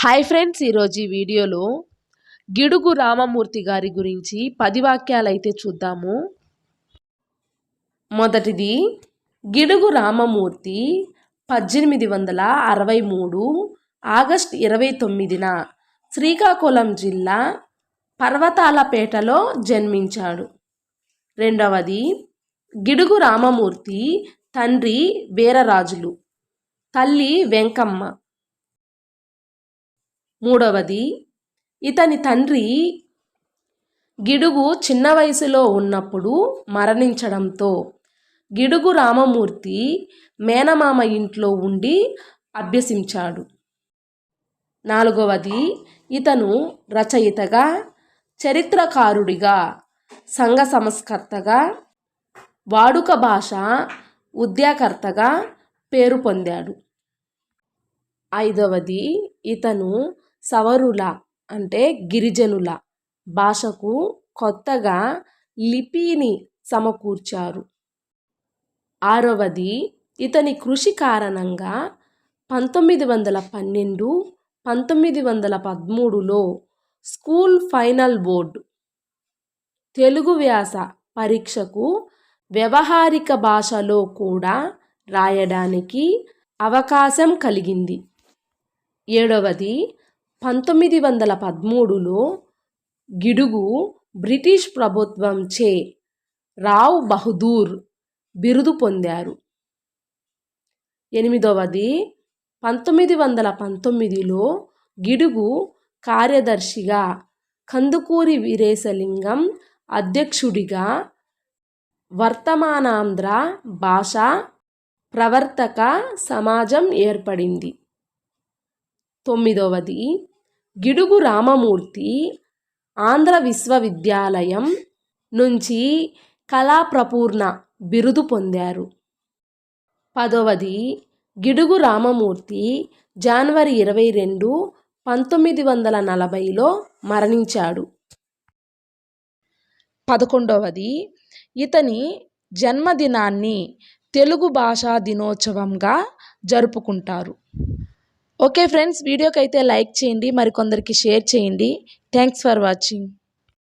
Hi friends ఈరోజు ఈ వీడియోలో గిడుగు రామమూర్తి గారి గురించి పది వాక్యాలు అయితే చూద్దాము. మొదటిది గిడుగు రామమూర్తి పద్దెనిమిది వందల అరవై మూడు ఆగస్ట్ ఇరవై తొమ్మిదిన శ్రీకాకుళం జిల్లా పర్వతాలపేటలో జన్మించాడు. రెండవది గిడుగు రామమూర్తి తండ్రి వీరరాజులు తల్లి వెంకమ్మ. మూడవది ఇతని తండ్రి గిడుగు చిన్న వయసులో ఉన్నప్పుడు మరణించడంతో గిడుగు రామమూర్తి మేనమామ ఇంట్లో ఉండి అభ్యసించాడు. నాలుగవది ఇతను రచయితగా చరిత్రకారుడిగా సంఘ సంస్కర్తగా వాడుక భాష ఉద్యాకర్తగా పేరు పొందాడు. ఐదవది ఇతను సవరుల అంటే గిరిజనుల భాషకు కొత్తగా లిపిని సమకూర్చారు. ఆరవది ఇతని కృషి కారణంగా పంతొమ్మిది వందల పన్నెండు పంతొమ్మిది వందల పదమూడులో స్కూల్ ఫైనల్ బోర్డు తెలుగు వ్యాస పరీక్షకు వ్యవహారిక భాషలో కూడా రాయడానికి అవకాశం కలిగింది. ఏడవది పంతొమ్మిది వందల పదమూడులో గిడుగు బ్రిటిష్ ప్రభుత్వంచే రావ్ బహదూర్ బిరుదు పొందారు. ఎనిమిదవది పంతొమ్మిది వందల పంతొమ్మిదిలో గిడుగు కార్యదర్శిగా కందుకూరి వీరేశలింగం అధ్యక్షుడిగా వర్తమానాంధ్ర భాష ప్రవర్తక సమాజం ఏర్పడింది. తొమ్మిదవది. గిడుగు రామమూర్తి ఆంధ్ర విశ్వవిద్యాలయం నుంచి కళాప్రపూర్ణ బిరుదు పొందారు. పదవది గిడుగు రామమూర్తి జనవరి ఇరవై రెండు పంతొమ్మిది వందల నలభైలో మరణించాడు. పదకొండవది ఇతని జన్మదినాన్ని తెలుగు భాషా దినోత్సవంగా జరుపుకుంటారు. ఓకే ఫ్రెండ్స్ వీడియోకి అయితే లైక్ చేయండి మరికొందరికి షేర్ చేయండి థ్యాంక్స్ ఫర్ వాచింగ్